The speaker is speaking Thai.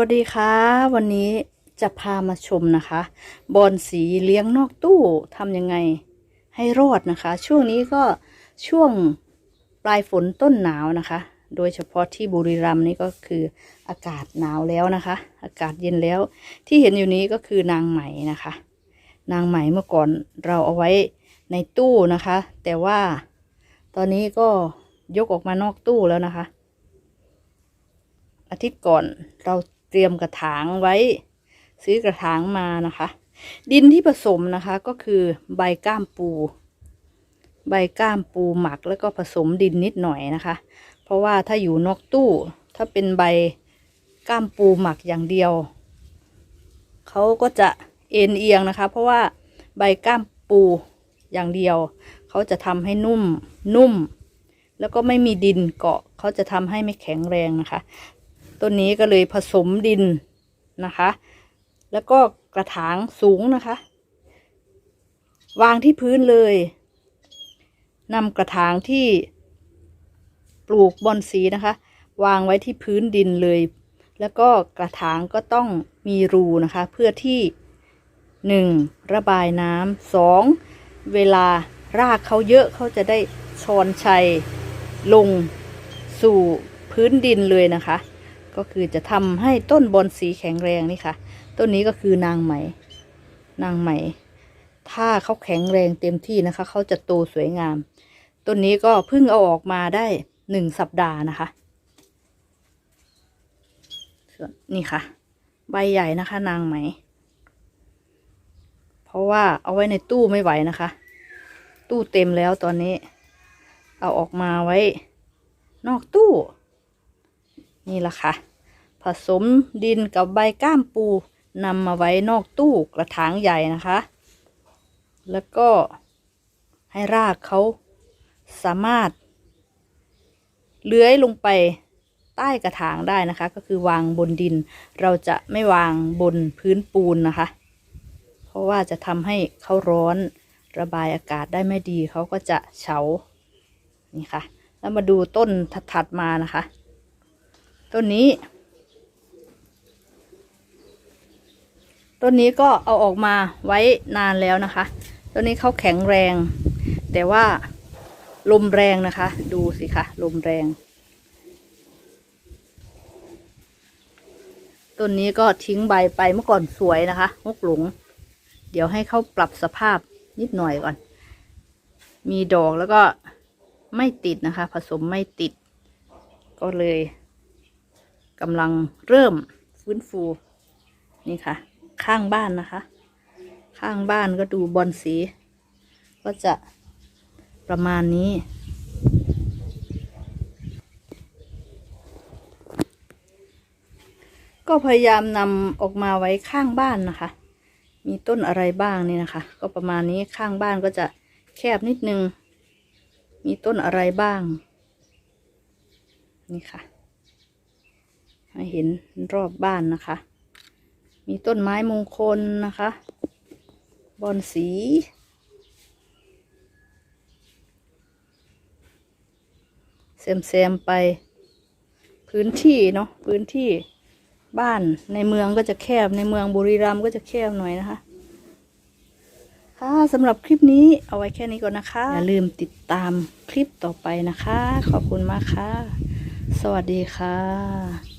วัสดีค่ะ วันนี้จะพามาชมนะคะบอนสีเลี้ยงนอกตู้ทำยังไงให้รอดนะคะ ช่วงนี้ก็ช่วงปลายฝนต้นหนาวนะคะ โดยเฉพาะที่บุรีรัมย์นี่ก็คืออากาศหนาวแล้วนะคะ อากาศเย็นแล้ว ที่เห็นอยู่นี้ก็คือนางไหมนะคะ นางไหมเมื่อก่อนเราเอาไว้ในตู้นะคะ แต่ว่าตอนนี้ก็ยกออกมานอกตู้แล้วนะคะ อาทิตย์ก่อนเรา เตรียมกระถางไว้ ซื้อกระถางมานะคะ ดินที่ผสมนะคะก็คือใบก้ามปู ใบก้ามปูหมักแล้วก็ผสมดินนิดหน่อยนะคะ เพราะว่าถ้าอยู่นอกตู้ ถ้าเป็นใบก้ามปูหมักอย่างเดียวเขาก็จะเอ็นเอียงนะคะ เพราะว่าใบก้ามปูอย่างเดียวเขาจะทำให้นุ่มนุ่ม แล้วก็ไม่มีดินเกาะเขาจะทำให้ไม่แข็งแรงนะคะ ต้นนี้ก็เลยผสมดินนะคะ แล้วก็กระถางสูงนะคะ วางที่พื้นเลยนำกระถางที่ปลูกบอนสีนะคะ วางไว้ที่พื้นดินเลย แล้วก็กระถางก็ต้องมีรูนะคะ เพื่อที่หนึ่งระบายน้ำสองเวลารากเขาเยอะเขาจะได้ชอนชัยลงสู่พื้นดินเลยนะคะ ก็คือจะทำให้ต้นบอนสีแข็งแรงนี่ค่ะ ต้นนี้ก็คือนางไหม นางไหม ถ้าเขาแข็งแรงเต็มที่นะคะ เขาจะโตสวยงาม ต้นนี้ก็เพิ่งเอาออกมาได้หนึ่งสัปดาห์นะคะส่วนนี่ค่ะ ใบใหญ่นะคะ นางไหม เพราะว่าเอาไว้ในตู้ไม่ไหวนะคะ ตู้เต็มแล้วตอนนี้ เอาออกมาไว้ นอกตู้ นี่แหละค่ะ ผสมดินกับใบก้ามปูนำมาไว้นอกตู้กระถางใหญ่นะคะ แล้วก็ให้รากเขาสามารถ เลื้อยลงไปใต้กระถางได้นะคะ ก็คือวางบนดิน เราจะไม่วางบนพื้นปูนนะคะ เพราะว่าจะทำให้เขาร้อนระบายอากาศได้ไม่ดีเขาก็จะเฉานี่ค่ะ แล้วมาดูต้นถัดๆมานะคะ ต้นนี้ ต้นนี้ก็เอาออกมาไว้นานแล้วนะคะ ต้นนี้เขาแข็งแรง แต่ว่าลมแรงนะคะ ดูสิคะลมแรง ต้นนี้ก็ทิ้งใบไปเมื่อก่อนสวยนะคะมกหลง เดี๋ยวให้เขาปรับสภาพนิดหน่อยก่อน มีดอกแล้วก็ไม่ติดนะคะ ผสมไม่ติดก็เลย กำลังเริ่มฟื้นฟูนี่ค่ะ ข้างบ้านนะคะ ข้างบ้านก็ดูบอลสี ก็จะประมาณนี้ ก็พยายามนำออกมาไว้ข้างบ้านนะคะ มีต้นอะไรบ้างนี่นะคะ ก็ประมาณนี้ข้างบ้านก็จะแคบนิดนึง มีต้นอะไรบ้าง นี่ค่ะ ให้เห็นรอบบ้านนะคะ มีต้นไม้มงคลนะคะ บอนสีแซมๆไป พื้นที่เนาะพื้นที่บ้านในเมืองก็จะแคบในเมืองบุรีรัมย์ก็จะแคบหน่อยนะคะ ค่ะสำหรับคลิปนี้เอาไว้แค่นี้ก่อนนะคะ อย่าลืมติดตามคลิปต่อไปนะคะ ขอบคุณมากค่ะ สวัสดีค่ะ